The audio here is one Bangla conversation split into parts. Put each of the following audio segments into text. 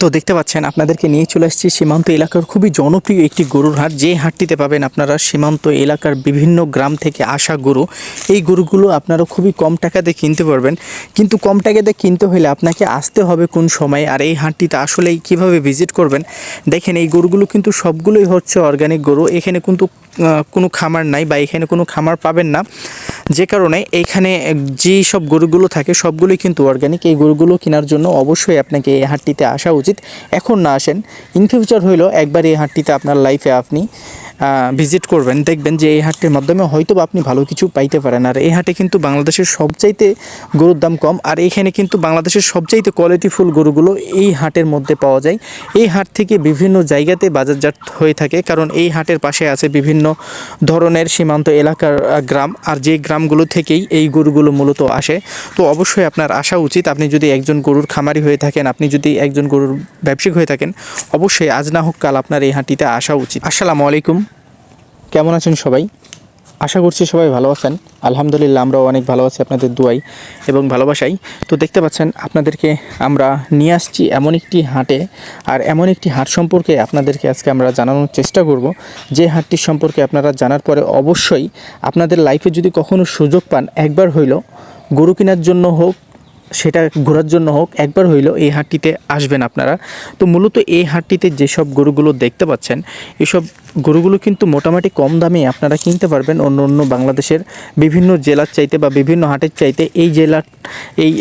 তো দেখতে পাচ্ছেন, আপনাদেরকে নিয়ে চলে আসছি সীমান্ত এলাকার খুবই জনপ্রিয় একটি গরুর হাট। যে হাটটিতে পাবেন আপনারা সীমান্ত এলাকার বিভিন্ন গ্রাম থেকে আসা গরু। এই গরুগুলো আপনারা খুবই কম টাকাতে কিনতে পারবেন। কিন্তু কম টাকাতে কিনতে হলে আপনাকে আসতে হবে কোন সময় আর এই হাটটিতে আসলে কীভাবে ভিজিট করবেন? দেখেন, এই গরুগুলো কিন্তু সবগুলোই হচ্ছে অর্গানিক গরু। এখানে কিন্তু কোনো খামার নাই বা এখানে কোনো খামার পাবেন না। যে কারণে এইখানে যেই সব গরুগুলো থাকে সবগুলোই কিন্তু অর্গানিক এই গরুগুলো কেনার জন্য অবশ্যই আপনাকে এই হাটটিতে আসা উচিত। এখন না আসেন। ইন ফিউচার হইল একবার এই হাটটিতে আপনার লাইফে আপনি ভিজিট করবেন, দেখবেন যে এই হাটটির মাধ্যমে হয়তো আপনি ভালো কিছু পাইতে পারেন। আর এই হাটে কিন্তু বাংলাদেশের সবচাইতে গরুর দাম কম, আর এখানে কিন্তু বাংলাদেশের সবচাইতে কোয়ালিটিফুল গরুগুলো এই হাটের মধ্যে পাওয়া যায়। এই হাট থেকে বিভিন্ন জায়গাতে বাজারজাত হয়ে থাকে, কারণ এই হাটের পাশে আছে বিভিন্ন ধরনের সীমান্ত এলাকার গ্রাম, আর যে গ্রামগুলো থেকেই এই গরুগুলো মূলত আসে। তো অবশ্যই আপনার আসা উচিত, আপনি যদি একজন গরুর খামারি হয়ে থাকেন, আপনি যদি একজন গরুর ব্যবসায়িক হয়ে থাকেন, অবশ্যই আজ না হোক কাল আপনার এই হাটটিতে আসা উচিত। আসসালামু আলাইকুম। কেমন আছেন সবাই? আশা করছি সবাই ভালো আছেন। আলহামদুলিল্লাহ আমরাও অনেক ভালো আছি আপনাদের দুয়াই এবং ভালোবাসাই তো দেখতে পাচ্ছেন, আপনাদেরকে আমরা নিয়ে আসছি এমন একটি হাটে আর এমন একটি হাট সম্পর্কে আপনাদেরকে আজকে আমরা জানানোর চেষ্টা করব। যে হাটটির সম্পর্কে আপনারা জানার পরে অবশ্যই আপনাদের লাইফে যদি কখনো সুযোগ পান, একবার হইল গরু কেনার জন্য হোক সেটা ঘোরার জন্য হোক, একবার হইলেও এই হাটটিতে আসবেন আপনারা। তো মূলত এই হাটটিতে যেসব গরুগুলো দেখতে পাচ্ছেন, এসব গরুগুলো কিন্তু মোটামুটি কম দামে আপনারা কিনতে পারবেন অন্য অন্য বাংলাদেশের বিভিন্ন জেলার চাইতে বা বিভিন্ন হাটের চাইতে এই জেলার, এই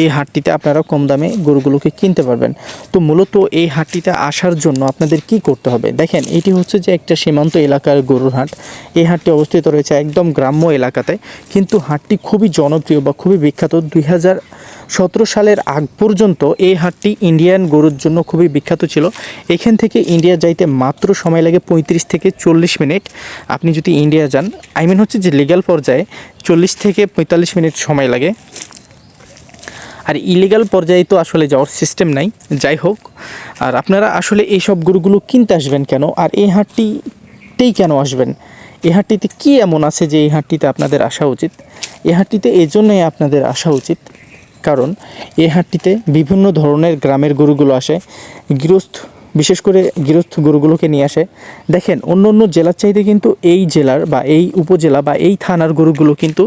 এই হাটটিতে আপনারা কম দামে গরুগুলোকে কিনতে পারবেন। তো মূলত এই হাটটিতে আসার জন্য আপনাদের কি করতে হবে? দেখেন, এটি হচ্ছে যে একটা সীমান্ত এলাকার গরুর হাট। এই হাটটি অবস্থিত রয়েছে একদম গ্রাম্য এলাকাতে। কিন্তু হাটটি খুবই জনপ্রিয় বা খুবই বিখ্যাত দুই হাজার সতেরো সালের আগ পর্যন্ত এই হাটটি ইন্ডিয়ান গরুর জন্য খুবই বিখ্যাত ছিল। এখান থেকে ইন্ডিয়া যাইতে মাত্র সময় লাগে পঁয়ত্রিশ থেকে চল্লিশ মিনিট। আপনি যদি ইন্ডিয়া যান আই মিন হচ্ছে যে লিগ্যাল পর্যায়ে চল্লিশ থেকে পঁয়তাল্লিশ মিনিট সময় লাগে। আর ইলিগাল পর্যায়ে তো আসলে যাওয়ার সিস্টেম নাই। যাই হোক, আর আপনারা আসলে এই সব গরুগুলো কিনতে আসবেন কেন? আর এই হাটটিতেই কেন আসবেন? এই হাটটিতে কী এমন আছে যে এই হাটটিতে আপনাদের আসা উচিত? এই হাটটিতে এই জন্যই আপনাদের আসা উচিত। কারণ এই হাটটিতে বিভিন্ন ধরনের গ্রামের গরুগুলো আসে। গৃহস্থ বিশেষ করে গৃহস্থ গরুগুলোকে নিয়ে আসে। দেখেন, অন্য অন্য জেলার চাইতে কিন্তু এই জেলার বা এই উপজেলা বা এই থানার গরুগুলো কিন্তু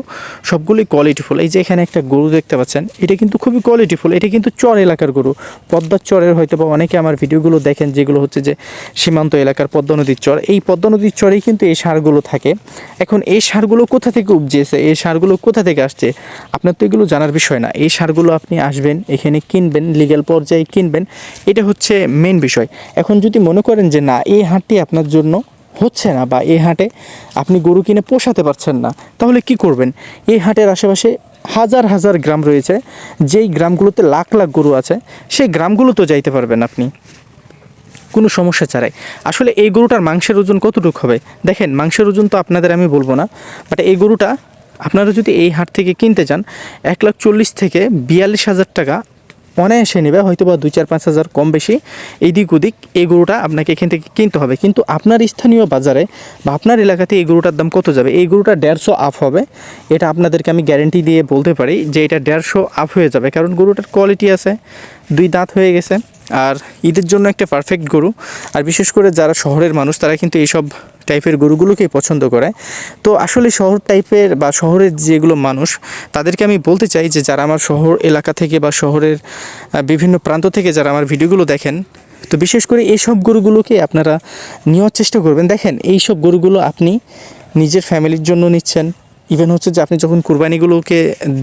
সবগুলোই কোয়ালিটিফুল এই যে এখানে একটা গরু দেখতে পাচ্ছেন, এটা কিন্তু খুবই কোয়ালিটিফুল এটা কিন্তু চর এলাকার গরু। পদ্মার চরের হয়তো বা অনেকে আমার ভিডিওগুলো দেখেন, যেগুলো হচ্ছে যে সীমান্ত এলাকার পদ্মা নদীর চর। এই পদ্মা নদীর চরেই কিন্তু এই সারগুলো থাকে। এখন এই সারগুলো কোথা থেকে উপজিয়েছে এই সারগুলো কোথা থেকে আসছে? আপনার তো এগুলো জানার বিষয় না। এই সারগুলো আপনি আসবেন, এখানে কিনবেন লিগ্যাল পর্যায়ে কিনবেন। এটা হচ্ছে মেন বিষয়। এখন যদি মনে করেন যে না, এই হাটটি আপনার জন্য হচ্ছে না বা এই হাটে আপনি গরু কিনে পোষাতে পারছেন না, তাহলে কি করবেন? এই হাটের আশেপাশে হাজার হাজার গ্রাম রয়েছে, যেই গ্রামগুলোতে লাখ লাখ গরু আছে, সেই গ্রামগুলো তো যাইতে পারবেন আপনি। কোনো সমস্যা ছাড়াই। আসলে এই গরুটার মাংসের ওজন কতটুকু হবে? দেখেন, মাংসের ওজন তো আপনাদের আমি বলব না বাট এই গরুটা আপনারা যদি এই হাট থেকে কিনতে চান এক লাখ চল্লিশ থেকে বিয়াল্লিশ হাজার টাকা অনায়াসে নেবে হয়তো বা দুই চার পাঁচ হাজার কম বেশি। এদিক ওদিক এই গরুটা আপনাকে এখান থেকে কিনতে হবে। কিন্তু আপনার স্থানীয় বাজারে বা আপনার এলাকাতে এই গরুটার দাম কত যাবে? এই গরুটা দেড়শো আপ হবে। এটা আপনাদেরকে আমি গ্যারেন্টি দিয়ে বলতে পারি যে এটা দেড়শো আপ হয়ে যাবে। কারণ গরুটার কোয়ালিটি আছে, দুই দাঁত হয়ে গেছে। আর ঈদের জন্য একটা পারফেক্ট গরু। আর বিশেষ করে যারা শহরের মানুষ, তারা কিন্তু এইসব টাইপের গরুগুলোকেই পছন্দ করে। তো আসলে শহর টাইপের বা শহরের যেগুলো মানুষ, তাদেরকে আমি বলতে চাই যে যারা আমার শহর এলাকা থেকে বা শহরের বিভিন্ন প্রান্ত থেকে যারা আমার ভিডিওগুলো দেখেন, তো বিশেষ করে এইসব গরুগুলোকে আপনারা নেওয়ার চেষ্টা করবেন। দেখেন এই সব গরুগুলো আপনি নিজের ফ্যামিলির জন্য নিচ্ছেন ইভেন হচ্ছে যে আপনি যখন কুরবানিগুলোকে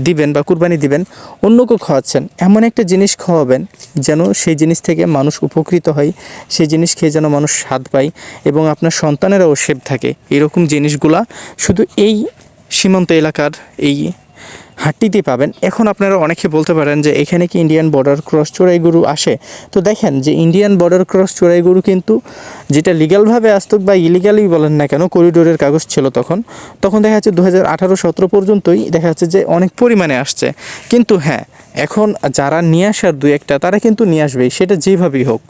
দিবেন বা কুরবানি দিবেন অন্যকে খাওয়াচ্ছেন, এমন একটা জিনিস খাওয়াবেন যেন সেই জিনিস থেকে মানুষ উপকৃত হয়, সেই জিনিস খেয়ে যেন মানুষ স্বাদ পায় এবং আপনার সন্তানেরাও সেভ থাকে। এরকম জিনিসগুলা শুধু এই সীমান্ত এলাকার এই হাটটিতে পাবেন। এখন আপনারা অনেকে বলতে পারেন যে, এখানে কি ইন্ডিয়ান বর্ডার ক্রস চোরাই গরু আসে? তো দেখেন যে ইন্ডিয়ান বর্ডার ক্রস চোরাই গরু কিন্তু যেটা লিগ্যালভাবে আসতো বা ইলিগালি বলেন না কেন করিডোরের কাগজ ছিল তখন তখন দেখা যাচ্ছে দু হাজার আঠারো সতেরো পর্যন্তই দেখা যাচ্ছে যে অনেক পরিমাণে আসছে। কিন্তু হ্যাঁ এখন যারা নিয়ে আসার দু একটা, তারা কিন্তু নিয়ে আসবেই, সেটা যেভাবেই হোক।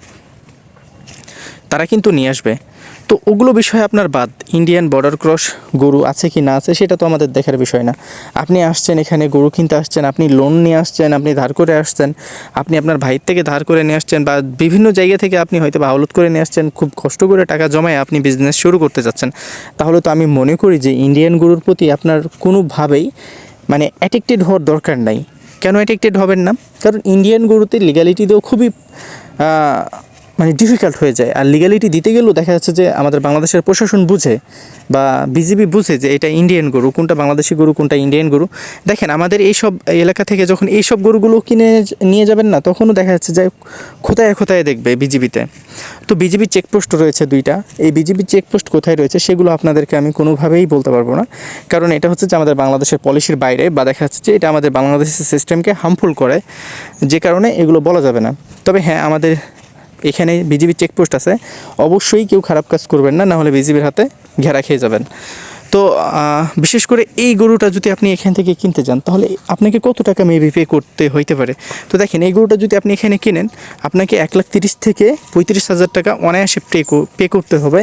তারা কিন্তু নিয়ে আসবে। তো ওগুলো বিষয়ে আপনার বাদ ইন্ডিয়ান বর্ডার ক্রস গরু আছে কি না আছে সেটা তো আমাদের দেখার বিষয় না। আপনি আসছেন এখানে, গরু কিনতে আসছেন, আপনি লোন নিয়ে আসছেন, আপনি ধার করে আসছেন, আপনি আপনার ভাইয়ের থেকে ধার করে নিয়ে আসছেন বা বিভিন্ন জায়গা থেকে আপনি হয়তো বা আওলত করে নিয়ে আসছেন, খুব কষ্ট করে টাকা জমায় আপনি বিজনেস শুরু করতে যাচ্ছেন। তাহলে তো আমি মনে করি যে ইন্ডিয়ান গরুর প্রতি আপনার কোনোভাবেই মানে অ্যাডিক্টেড হওয়ার দরকার নাই। কেন অ্যাডিক্টেড হবেন না? কারণ ইন্ডিয়ান গরুতে লিগ্যালিটি দেওয়া খুবই মানে ডিফিকাল্ট হয়ে যায়। আর লিগ্যালিটি দিতে গেলেও দেখা যাচ্ছে যে আমাদের বাংলাদেশের প্রশাসন বুঝে বা বিজিবি বুঝে যে এটা ইন্ডিয়ান গরু, কোনটা বাংলাদেশি গরু, কোনটা ইন্ডিয়ান গরু। দেখেন, আমাদের এই সব এলাকা থেকে যখন এই সব গরুগুলো কিনে নিয়ে যাবেন না, তখনও দেখা যাচ্ছে যে খোতায় খোতায় দেখবে বিজিবিতে তো। বিজিবি চেকপোস্ট রয়েছে দুইটা। এই বিজিবি চেকপোস্ট কোথায় রয়েছে সেগুলো আপনাদেরকে আমি কোনোভাবেই বলতে পারব না। কারণ এটা হচ্ছে যে আমাদের বাংলাদেশের পলিসির বাইরে বা দেখা যাচ্ছে যে এটা আমাদের বাংলাদেশের সিস্টেমকে হার্মফুল করে। যে কারণে এগুলো বলা যাবে না। তবে হ্যাঁ আমাদের এখানে বিজিবি চেকপোস্ট আছে। অবশ্যই কেউ খারাপ কাজ করবেন না নাহলে বিজিবির হাতে ঘেরা খেয়ে যাবেন। তো বিশেষ করে এই গরুটা যদি আপনি এখান থেকে কিনতে যান, তাহলে আপনাকে কত টাকা মেবি পে করতে হইতে পারে? তো দেখেন, এই গরুটা যদি আপনি এখানে কিনেন, আপনাকে এক লাখ তিরিশ থেকে পঁয়ত্রিশ হাজার টাকা অনায়াসে পে পে করতে হবে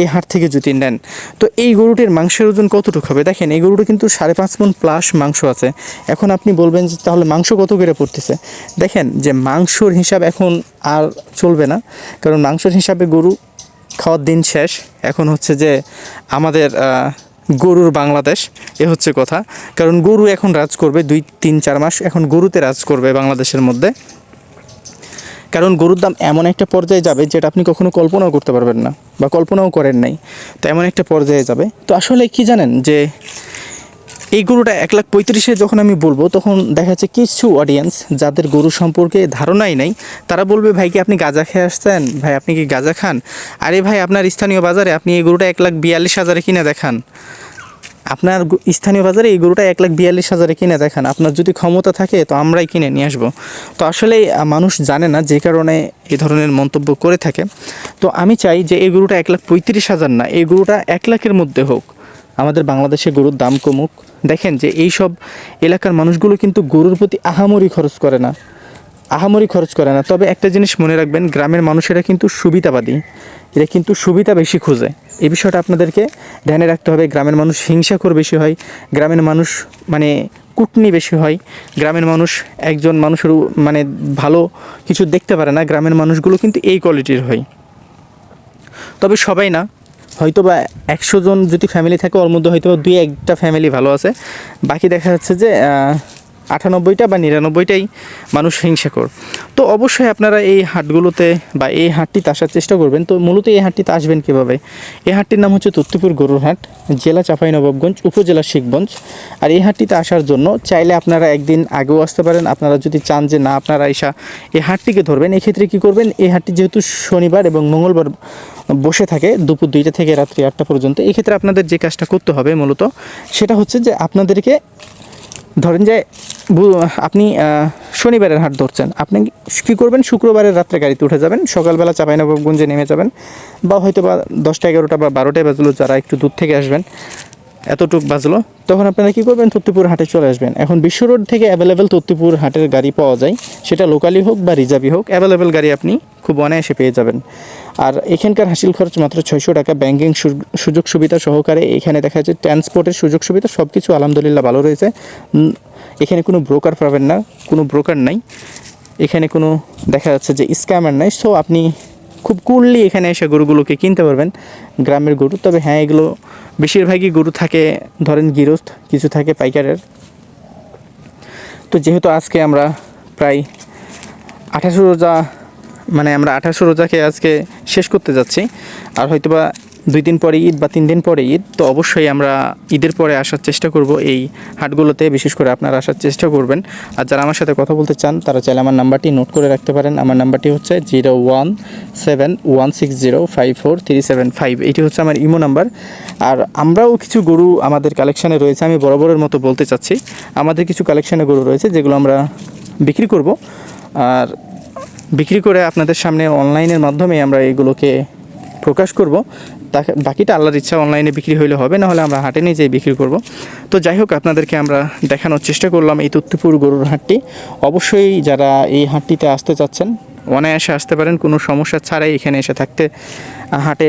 এই হাট থেকে যদি নেন। তো এই গরুটির মাংসের ওজন কতটুকু হবে? দেখেন, এই গরুটা কিন্তু সাড়ে পাঁচ মন প্লাস মাংস আছে। এখন আপনি বলবেন যে, তাহলে মাংস কত করে পড়তেছে? দেখেন, যে মাংসর হিসাব এখন আর চলবে না, কারণ মাংসের হিসাবে গরু খাওয়ার দিন শেষ। এখন হচ্ছে যে, আমাদের গরুর বাংলাদেশ, এ হচ্ছে কথা। কারণ গরু এখন রাজ করবে দুই, তিন, চার মাস, এখন গরুতে রাজ করবে বাংলাদেশের মধ্যে। কারণ গরুর দাম এমন একটা পর্যায়ে যাবে যেটা আপনি কখনো কল্পনাও করতে পারবেন না বা কল্পনাও করেন নাই। তো এমন একটা পর্যায়ে যাবে। তো আসলে কি জানেন যে এই গরুটা এক লাখ পঁয়ত্রিশে যখন আমি বলব, তখন দেখা যাচ্ছে কিছু অডিয়েন্স যাদের গরু সম্পর্কে ধারণাই নাই, তারা বলবে, ভাই কি আপনি গাঁজা খেয়ে আসছেন? ভাই আপনি কি গাঁজা খান? আরে ভাই, আপনার স্থানীয় বাজারে আপনি এই গরুটা এক লাখ বিয়াল্লিশ হাজারে কিনে দেখান। আপনার স্থানীয় বাজারে এই গরুটা এক লাখ বিয়াল্লিশ হাজারে কিনে দেখান। আপনার যদি ক্ষমতা থাকে, তো আমরাই কিনে নিয়ে আসব। তো আসলে মানুষ জানে না যে কারণে এ ধরনের মন্তব্য করে থাকে। তো আমি চাই যে, এই গরুটা এক লাখ পঁয়ত্রিশ হাজার না, এই গরুটা এক লাখের মধ্যে হোক। আমাদের বাংলাদেশে গরুর দাম কমুক। দেখেন যে এই সব এলাকার মানুষগুলো কিন্তু গরুর প্রতি আহামরি খরচ করে না। আহামরি খরচ করে না। তবে একটা জিনিস মনে রাখবেন, গ্রামের মানুষেরা কিন্তু সুবিধাবাদী। এরা কিন্তু সুবিধা বেশি খোঁজে। এই বিষয়টা আপনাদেরকে ধ্যানে রাখতে হবে। গ্রামের মানুষ হিংসাখোর বেশি হয়। গ্রামের মানুষ মানে কুটনি বেশি হয়। গ্রামের মানুষ একজন মানুষের মানে ভালো কিছু দেখতে পারে না। গ্রামের মানুষগুলো কিন্তু এই কোয়ালিটির হয়। তবে সবাই না হয়তো বা একশো জন যদি ফ্যামিলি থাকে, ওর মধ্যে হয়তো দুই একটা ফ্যামিলি ভালো আছে। বাকি দেখা যাচ্ছে যে আটানব্বইটা বা নিরানব্বইটাই মানুষ হিংসাকর তো অবশ্যই আপনারা এই হাটগুলোতে বা এই হাটটিতে আসার চেষ্টা করবেন। তো মূলত এই হাটটিতে আসবেন কীভাবে? এই হাটটির নাম হচ্ছে তত্ত্বপুর গরুর হাট, জেলা চাঁপাইনবাবগঞ্জ উপজেলা শিখগঞ্জ। আর এই হাটটিতে আসার জন্য চাইলে আপনারা একদিন আগেও আসতে পারেন। আপনারা যদি চান যে না, আপনারা এসা এই হাটটিকে ধরবেন, এক্ষেত্রে কী করবেন? এই হাটটি যেহেতু শনিবার এবং মঙ্গলবার বসে থাকে দুপুর দুইটা থেকে রাত্রি আটটা পর্যন্ত, এক্ষেত্রে আপনাদের যে কাজটা করতে হবে মূলত, সেটা হচ্ছে যে আপনাদেরকে ধরেন যে আপনি শনিবারের হাট ধরছেন, আপনি কী করবেন? শুক্রবারের রাত্রে গাড়িতে উঠে যাবেন, সকালবেলা চাঁপাইনবাবগঞ্জে নেমে যাবেন, বা হয়তো বা দশটা এগারোটা বা বারোটায় বাজলো যারা একটু দূর থেকে আসবেন, এতটুক বাজলো, তখন আপনারা কী করবেন? তত্ত্বপুর হাটে চলে আসবেন। এখন বিশ্ব রোড থেকে অ্যাভেলেবেল তত্ত্বপুর হাটের গাড়ি পাওয়া যায়, সেটা লোকালি হোক বা রিজার্ভই হোক অ্যাভেলেবেল গাড়ি আপনি খুব অনায়াসে পেয়ে যাবেন। আর এখানকার হাসিল খরচ মাত্র ছয়শো টাকা। ব্যাংকিং সুযোগ সুবিধা সহকারে এখানে দেখা যাচ্ছে ট্রান্সপোর্টের সুযোগ সুবিধা সব কিছু আলহামদুলিল্লাহ ভালো রয়েছে। এখানে কোনো ব্রোকার পাবেন না, কোনো ব্রোকার নাই। এখানে কোনো দেখা যাচ্ছে যে স্ক্যামার নাই। সো আপনি খুব কুললি এখানে এসে গরুগুলোকে কিনতে পারবেন, গ্রামের গরু। তবে হ্যাঁ এগুলো বেশিরভাগই গরু থাকে, ধরেন গৃহস্থ কিছু থাকে পাইকারের। তো যেহেতু আজকে আমরা প্রায় আঠাশো রোজা মানে আমরা আঠাশো রোজাকে আজকে শেষ করতে যাচ্ছি। আর হয়তোবা দুই দিন পরে ঈদ বা তিন দিন পরে ঈদ, তো অবশ্যই আমরা ঈদের পরে আসার চেষ্টা করব এই হাটগুলোতে। বিশেষ করে আপনারা আসার চেষ্টা করবেন। আর যারা আমার সাথে কথা বলতে চান, তারা চাইলে আমার নাম্বারটি নোট করে রাখতে পারেন। আমার নাম্বারটি হচ্ছে zero one seven one six zero five four three seven five. এটি হচ্ছে আমার ইমো নাম্বার। আর আমরাও কিছু গরু আমাদের কালেকশানে রয়েছে, আমি বরাবরের মতো বলতে চাচ্ছি। আমাদের কিছু কালেকশানে গরু রয়েছে, যেগুলো আমরা বিক্রি করব। আর বিক্রি করে আপনাদের সামনে অনলাইনের মাধ্যমে আমরা এগুলোকে প্রকাশ করব। তাকে, বাকিটা আল্লাহর ইচ্ছা অনলাইনে বিক্রি হইলে হবে না হলে আমরা হাটে নিয়ে যেয়ে বিক্রি করব। তো যাই হোক, আপনাদেরকে আমরা দেখানোর চেষ্টা করলাম এই তত্ত্বপুর গরুর হাটটি। অবশ্যই যারা এই হাটটিতে আসতে চাচ্ছেন, অনায়াসে আসতে পারেন, কোনো সমস্যা ছাড়াই এখানে এসে থাকতে হাটে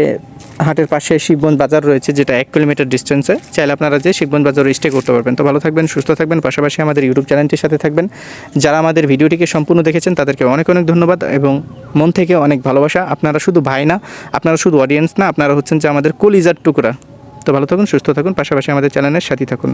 হাটের পাশে শিববন বাজার রয়েছে, যেটা এক কিলোমিটার ডিস্টেন্সে চাইলে আপনারা যে শিবগঞ্জ বাজার স্টে করতে পারবেন। তো ভালো থাকবেন, সুস্থ থাকবেন, পাশাপাশি আমাদের ইউটিউব চ্যানেলটির সাথে থাকবেন। যারা আমাদের ভিডিওটিকে সম্পূর্ণ দেখেছেন, তাদেরকে অনেক অনেক ধন্যবাদ এবং মন থেকে অনেক ভালোবাসা। আপনারা শুধু ভাই না, আপনারা শুধু অডিয়েন্স না, আপনারা হচ্ছেন যে আমাদের কলিজার টুকরা। তো ভালো থাকুন, সুস্থ থাকুন, পাশাপাশি আমাদের চ্যানেলের সাথে থাকুন।